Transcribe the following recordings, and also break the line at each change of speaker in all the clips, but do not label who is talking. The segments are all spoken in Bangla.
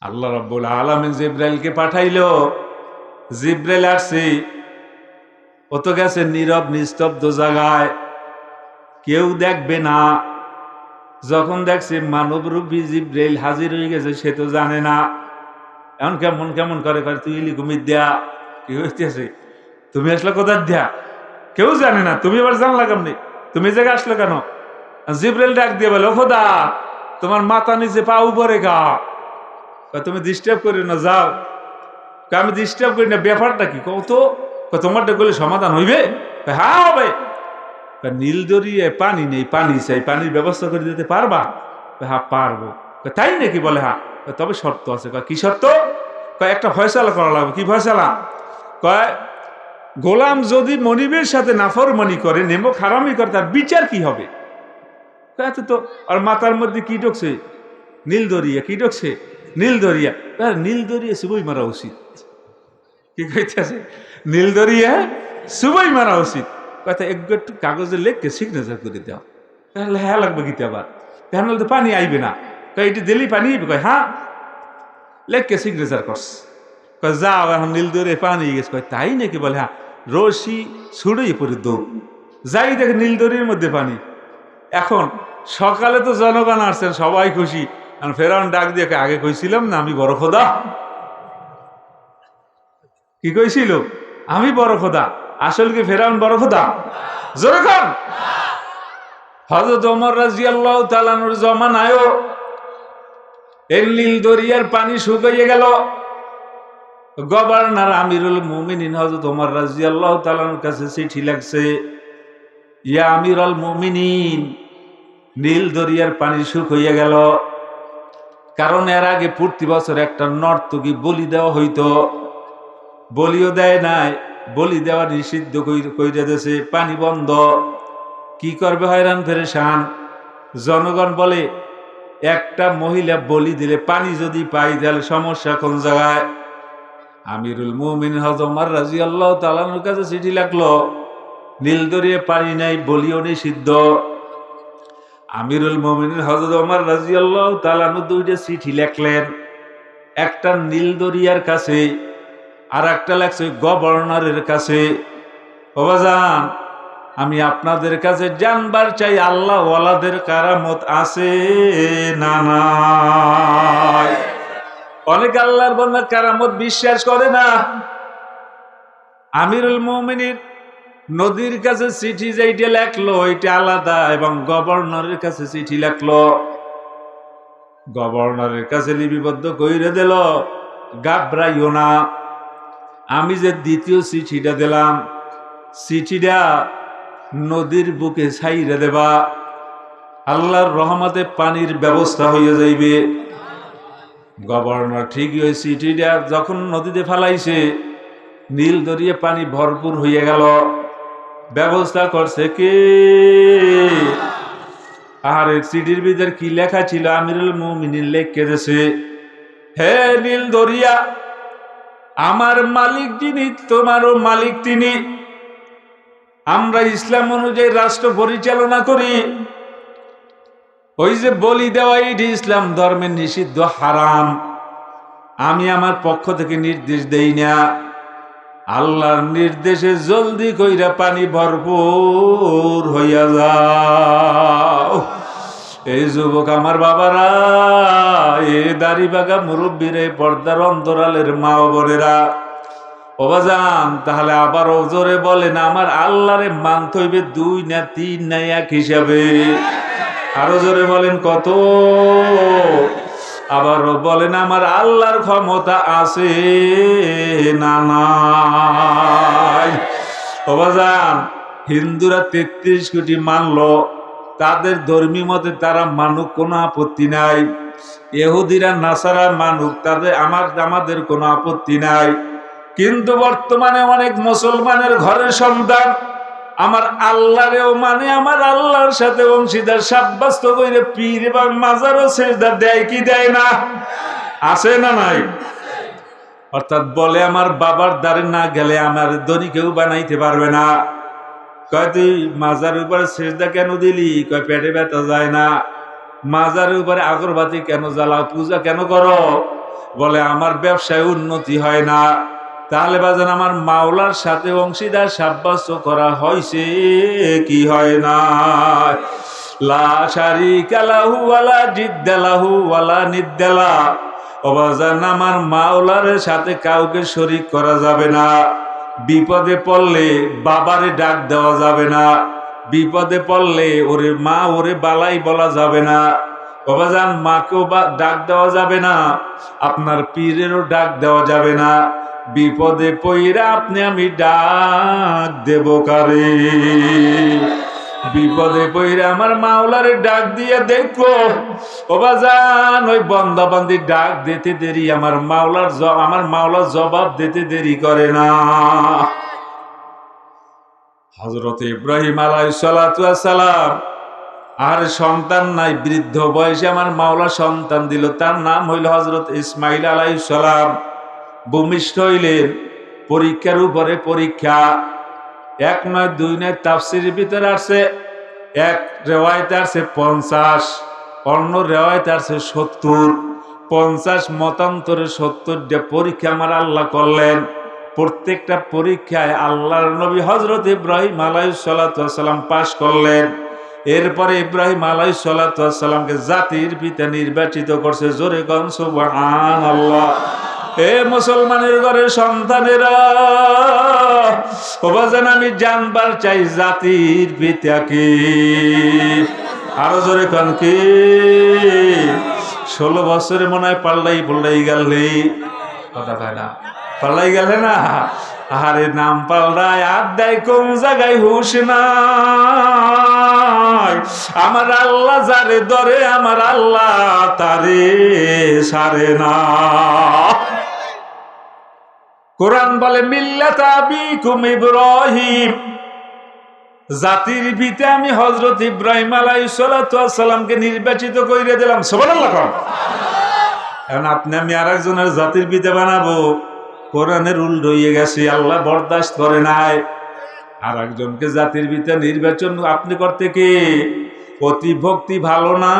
আল্লাহ রব্বুল আলমিন জিব্রাইলকে পাঠাইলো। জিব্রাইল আসছি। ও তো গেছে নীরব, নিস্তব্ধ জায়গায়। কেউ দেখবে না। যখন দেখছে মানবরূপী জিব্রাইল হাজির হয়ে গেছে, সে তো জানে না। এমন কেমন কেমন করে করে তুই ইলি কুমির দেয়া? কি হইতেছে? তুমি আসলে কোথার দেয়া? কেউ জানে না। তুমি এবার জানলা কেমনি? তুমি জায়গায় আসলে কেন? জিব্রাইল ডাক দিয়ে বলে, "ও খোদা, তোমার মাথা নিচে পা উপরে গা। তুমি ডিস্টার্ব করি না, যাও। আমি ডিস্টার্ব করি না, ব্যাপারটা কি? কত তোমারটা করলে সমাধান হইবে? হ্যাঁ হবে। নীল দরিয়ে পানি নেই, পানি চাই, পানির ব্যবস্থা করে দিতে পারবা? হ্যাঁ পারব। তাই নাকি বলে হ্যাঁ। তবে শর্ত আছে। কি শর্ত? কয়, একটা ফয়সালা করা লাগবে। কি ফয়সালা? কয়, গোলাম যদি মনিবের সাথে নাফরমানি করে, নেমো খারামি করে, তার বিচার কি হবে? তো, আর মাথার মধ্যে কি ঢুকছে? নীল দরিয়া, কি ঢুকছে? নীল দরিয়া নীল দরিয়া শুভই মারা উচিত। কি কইতেছে? নীল দরিয়া শুভই মারা উচিত। কথা একটু কাগজে লেখকে সিগনেচার করে দাও। তাহলে হ্যাঁ লাগবে গীতে আবার তাহলে তো পানি আইবে না। কয় এটি দিলেই পানি আইবে? কয় হ্যাঁ। লেখকে সিগনেচার করস। কয়, যাও, এখন নীল দরিয়া পানি গেছে কয়, তাই নাকি? বলে হ্যাঁ। রশি ছুড়েই পরে দৌড়। যাই দেখে নীল দরিয়ার মধ্যে পানি। এখন সকালে তো জনগণ আসছেন, সবাই খুশি। আর ফেরাউন ডাক দিয়ে আগে কইছিলাম না, আমি বড় খোদা। কি কইছিল? আমি বড় খোদা। আসল কি ফেরাউন বড় খোদা? জোরে কর হজরত ওমর রাজিয়াল্লাহ তালানুর জমানায়ও এই নীল দরিয়ার পানি শুকিয়ে গেল। গভর্নর আমিরুল মুমিনিন হজরত ওমর রাজিয়াল্লাহ তালানুর কাছে চিঠি লাগছে, ইয়া আমিরুল মুমিনিন, নীল দরিয়ার পানি শুকিয়ে গেল। কারণ এর আগে প্রতি বছর একটা নর্তকী বলি দেওয়া হইতো। বলিও দেয় নাই, বলি দেওয়া নিষিদ্ধ কই- কইরা দেছে পানি বন্ধ। কি করবে হয়রান ফেরেশান? জনগণ বলে, একটা মহিলা বলি দিলে পানি যদি পাই তাহলে সমস্যা কোন জায়গায়? আমিরুল মুমিন হজমার রাজি আল্লাহ তালানোর কাছে চিঠি লাগল, নীল দরিয়ে পানি নাই, বলিও নিষিদ্ধ। আমিরুল মোমিন হজরত ওমর রাজি আল্লাহ তালানু দুইটা চিঠি লেখলেন। একটা নীল দরিয়ার কাছে আর একটা লাগছে গভর্নরের কাছে। বাবাজান আমি আপনাদের কাছে জানবার চাই, আল্লাহ ওয়ালাদের কারামত আছে না নাই? অনেক আল্লাহর বন্ধার কারামত বিশ্বাস করে না। আমিরুল মমিনীর নদীর কাছে চিঠি যেইটা লেখলো ওইটা আলাদা এবং গভর্নরের কাছে চিঠি লেখলো। গভর্নরের কাছে লিপিবদ্ধ কইরে দিল গাবরাইও না। আমি যে দ্বিতীয় চিঠিটা দিলাম, চিঠিটা নদীর বুকে ছাইরে দেবা। আল্লাহর রহমতে পানির ব্যবস্থা হইয়া যাইবে। গভর্নর ঠিকই ওই চিঠিটা যখন নদীতে ফেলাইছে, নীল দরিয়ে পানি ভরপুর হইয়া গেল। ব্যবস্থা করছে কে? আর চিঠির ভিতর কি লেখা ছিল? আমিরুল মুমিনিন লেখকে দেছে, হে নীল দরিয়া, আমার মালিক যিনি, তোমারও মালিক তিনি। আমরা ইসলাম অনুযায়ী রাষ্ট্র পরিচালনা করি। ওই যে বলি দেওয়া, এটি ইসলাম ধর্মের নিষিদ্ধ, হারাম। আমি আমার পক্ষ থেকে নির্দেশ দেই না। আল্লাহর নির্দেশে জলদি কইরা পানি ভরপুর হইয়া যাও। এই যুবক আমার বাবারা, এ দাড়ি বাগা মুরব্বীরে পর্দার অন্তরালের মা বোনেরা ওবাজান তাহলে আবার জোরে বলেন, আমার আল্লাহরে মানতে হইবে দুই না তিন না এক হিসাবে। আরও জোরে বলেন কত? আবারও বলেন, আমার আল্লাহর ক্ষমতা আছে না নাই? হিন্দুরা তেত্রিশ কোটি মানলো, তাদের ধর্মী মতে তারা মানুক, কোনো আপত্তি নাই। এহুদিরা নাসারা মানুক, তাদের আমার, আমাদের কোনো আপত্তি নাই। কিন্তু বর্তমানে অনেক মুসলমানের ঘরের সন্তান আমার আল্লাহরেও মানে আমার আল্লাহর সাথে অংশীদার সাব্যস্ত করে পীর এবং মাজারও সেজদা দেয় কি দেয় না? আছে না নাই? অর্থাৎ বলে আমার বাবার দ্বারে না গেলে আমার দড়ি কেউ বানাইতে পারবে না। কয়, তুই মাজার উপরে সেজদা কেন দিলি? কয়, পেটে ব্যথা যায় না। মাজারের উপরে আগরবাতি কেন জ্বালাও? পূজা কেন করো? বলে, আমার ব্যবসায় উন্নতি হয় না। তাহলে বাজান আমার মাওলার সাথে অংশীদার সাব্যস্ত করা হয়েছে কি হয় না? লা আমার মাওলার সাথে কাউকে শরিক করা যাবে না। বিপদে পড়লে বাবারে ডাক দেওয়া যাবে না। বিপদে পড়লে ওরে মা ওরে বালাই বলা যাবে না। বাবাজান মাকেও ডাক দেওয়া যাবে না। আপনার পীরেরও ডাক দেওয়া যাবে না। বিপদে পইরা আপনি আমি ডাক দেব কারে? বিপদে পইরা আমার মাওলারে ডাক দিয়ে দেখো। ওবাজান ওই বন্দা বান্দি ডাক দিতে দেরি, আমার মাওলার আমার মাওলার জবাব দিতে দেরি করে না। হজরত ইব্রাহিম আলাই সালাম, আর সন্তান নাই, বৃদ্ধ বয়সে আমার মাওলা সন্তান দিল। তার নাম হইল হজরত ইসমাইল আলাইসালাম ভূমিষ্ঠ হইলেন। পরীক্ষার উপরে পরীক্ষা। এক নয়, দুই নয় তাফসির ভিতরে আসছে এক রেওয়ায়তে আসছে পঞ্চাশ, অন্য রেওয়ায়তে আসছে সত্তর। পঞ্চাশ মতান্তরে সত্তরটা পরীক্ষা আমার আল্লাহ করলেন। প্রত্যেকটা পরীক্ষায় আল্লাহর নবী হজরত ইব্রাহিম আলাই সালাম পাশ করলেন। এরপরে ইব্রাহিম আলাই সালাতামকে জাতির পিতা নির্বাচিত করছে। জোরে গঞ্জ আল্লাহ এ মুসলমানের ঘরের সন্তানেরা ওবাজান আমি জানবার চাই জাতির পিতাকে আরও জোরে কন কি? ষোলো বছরে মনে হয় পাল্লাই পাল্লাই গেলে। কথা কয় না। পাল্লাই গেলে না? আরে নাম পাল্লায় আর দেয়, কোন জায়গায় হুশ নাই? আমার আল্লাহ যারে ধরে, আমার আল্লাহ তারে সারে না। কোরআন বলে, মিল্লাত আবিকুম ইব্রাহিম। জাতির ভিতে আমি হজরত ইব্রাহিম আলাইহিস সালামকে নির্বাচিত করে দিলাম। সুবহানাল্লাহ কোন। এখন আপনি, আমি আর একজনের জাতির পিতা বানাবো। কোরআনের উল রইয়ে গেছে, আল্লাহ বরদাস্ত করে নাই। আর একজনকে জাতির পিতা নির্বাচন আপনি করতে কি? অতি ভক্তি ভালো না।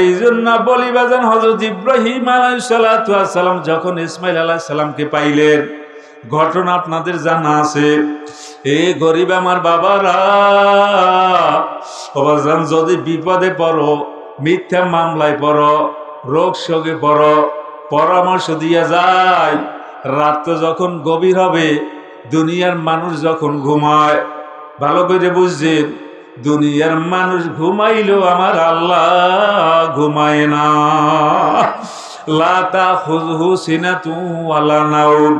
এই জন্য বলি বাজান হজরত ইব্রাহিম আলাইসালাম যখন ইসমাইল আলাহ সালামকে পাইলেন, ঘটনা আপনাদের জানা আছে। এ গরিব আমার বাবারা যদি বিপদে পড়ো, মিথ্যা মামলায় পড়ো, রোগ শোকে পড়ো, পরামর্শ দিয়া যায়, রাত যখন গভীর হবে, দুনিয়ার মানুষ যখন ঘুমায় ভালো করে বুঝছেন? দুনিয়ার মানুষ ঘুমাইলেও আমার আল্লাহ ঘুমায় না। লাতা হুজহু সিনাতু আল্লাহ নাউম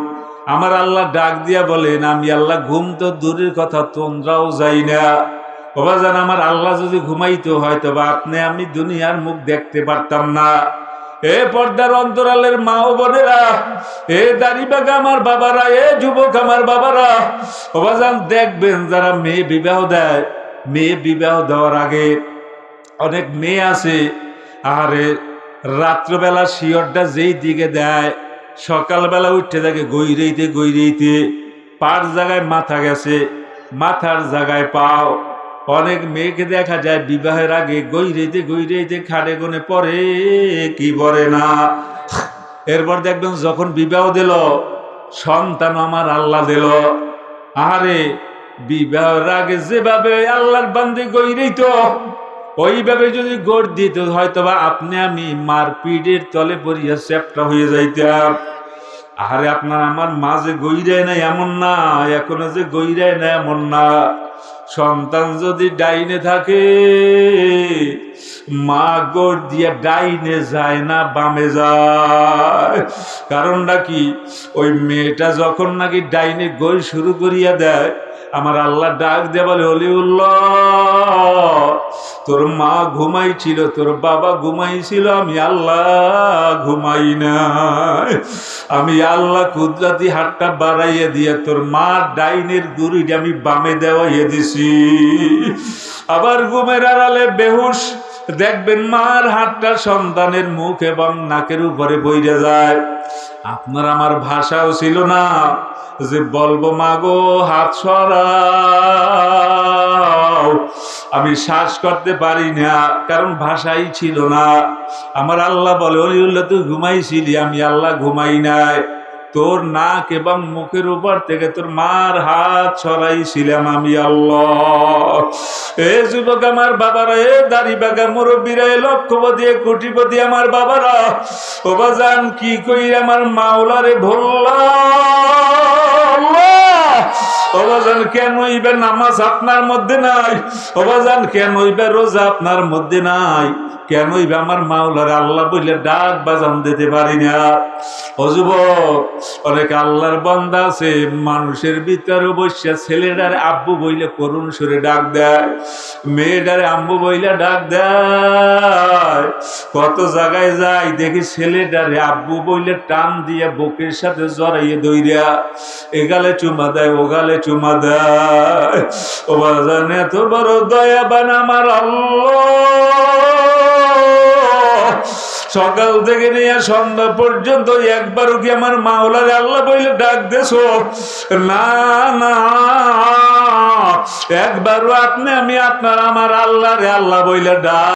আমার আল্লাহ ডাক দিয়া বলেন, আমি আল্লাহ ঘুম তো দূরের কথা, তোমরাও যাই না। বাবা জান, আমার আল্লাহ যদি ঘুমাইতে হয়, তবে আপনি আমি দুনিয়ার মুখ দেখতে পারতাম না। এ পর্দার অন্তরালের মা ও বোনেরা, এ দাড়িবাগা আমার বাবারা, এ যুবক আমার বাবারা অবাজান দেখবেন যারা মেয়ে বিবাহ দেয়, মেয়ে বিবাহ দেওয়ার আগে অনেক মেয়ে আছে আরে রাত্রবেলা শিয়রটা যেই দিকে দেয়, সকালবেলা উঠতে থাকে গৈরেইতে গৈরেইতে, পার জায়গায় মাথা গেছে, মাথার জায়গায় পাও অনেক মেয়েকে দেখা যায়, বিবাহের আগে গৈরেইতে গৈরেইতে খাড়ে গনে পরে কি পরে না? এরপর দেখবেন যখন বিবাহ দিল, সন্তান আমার আল্লাহ দিল। আরে বিবাহের আগে যেভাবে আল্লাহর বান্দি গৈরেই তো ওইভাবে যদি গড় দিত হয়তো বা আপনি আমি মার পিঠের তলে পড়িয়া চ্যাপটা হয়ে যাইতাম। আরে আপনার আমার মাঝে গইরায় না এমন না, এখনও যে গইরায় না এমন না। সন্তান যদি ডাইনে থাকে, মা গোড় দিয়ে ডাইনে যায় না, বামে যায়। কারণটা কি? ওই মেয়েটা যখন নাকি ডাইনে গোল শুরু করিয়া দেয় আমার আল্লাহ ডাক দিয়ে বলে, অলিউল্লাহ, তোর মা ঘুমাইছিল, তোর বাবা ঘুমাইছিল, আমি আল্লাহ ঘুমাই না আমি আল্লাহ কুদরাতি হাতটা বাড়াইয়ে দিয়ে তোর মা ডাইনের গুড়িটা আমি বামে দেওয়াইয়ে দিছি। আবার ঘুমের আড়ালে বেহুশ দেখবেন মার হাতটা সন্তানের মুখ এবং নাকের উপরে বইরে যায়। আপনার আমার ভাষাও ছিল না, যে বলব, মাগো, হাত সরা আমি শ্বাস করতে পারি না, কারণ ভাষাই ছিল না। আমার আল্লাহ বলে, অলিউল্লাহ, তুই ঘুমাইছিলি? আমি, আল্লাহ, ঘুমাই নাই। তোর নাক এবং মুখের উপর থেকে তোর মার হাত ছড়াইছিলাম আমি, আল্লাহ। এ যুবক আমার বাবারা, এ দাড়ি বাগা মুরব্বীরা, এ লক্ষপতি, এ কোটিপতি আমার বাবারা, ও বাজান কি কই আমার মাওলারে ভোল্লা অবাজান কেন হইবে নামাজ আপনার মধ্যে নাই? অবাজান কেন হইবে রোজা আপনার মধ্যে নাই? কেন হইবে আমার মাওলার আল্লাহ বললে ডাক বাজান দিতে পারি না? অযুব অনেক আল্লাহর বন্দা আছে, মানুষের ভিতরে বসে ছেলেটার আব্বু বইলে করুণ সুরে ডাক দেয়, মেয়েটারে আম্বু বইলে ডাক দেয়। কত জায়গায় যাই, দেখি ছেলেটারে আব্বু বইলে টান দিয়ে বুকের সাথে জড়াইয়ে দইরা এগালে চুমা দেয় ওগালে চুমা দেয়। ও বাজান, এত বড় দয়াবান আমার আল্লাহ। সকাল থেকে নিয়ে সন্ধ্যা পর্যন্ত একবারও কি আমার মাওলারে আল্লাহ বইলে ডাক দেছো? না না। একবারও আপনি আমি আপনার আমার আল্লাহ রে আল্লাহ বইলে ডাক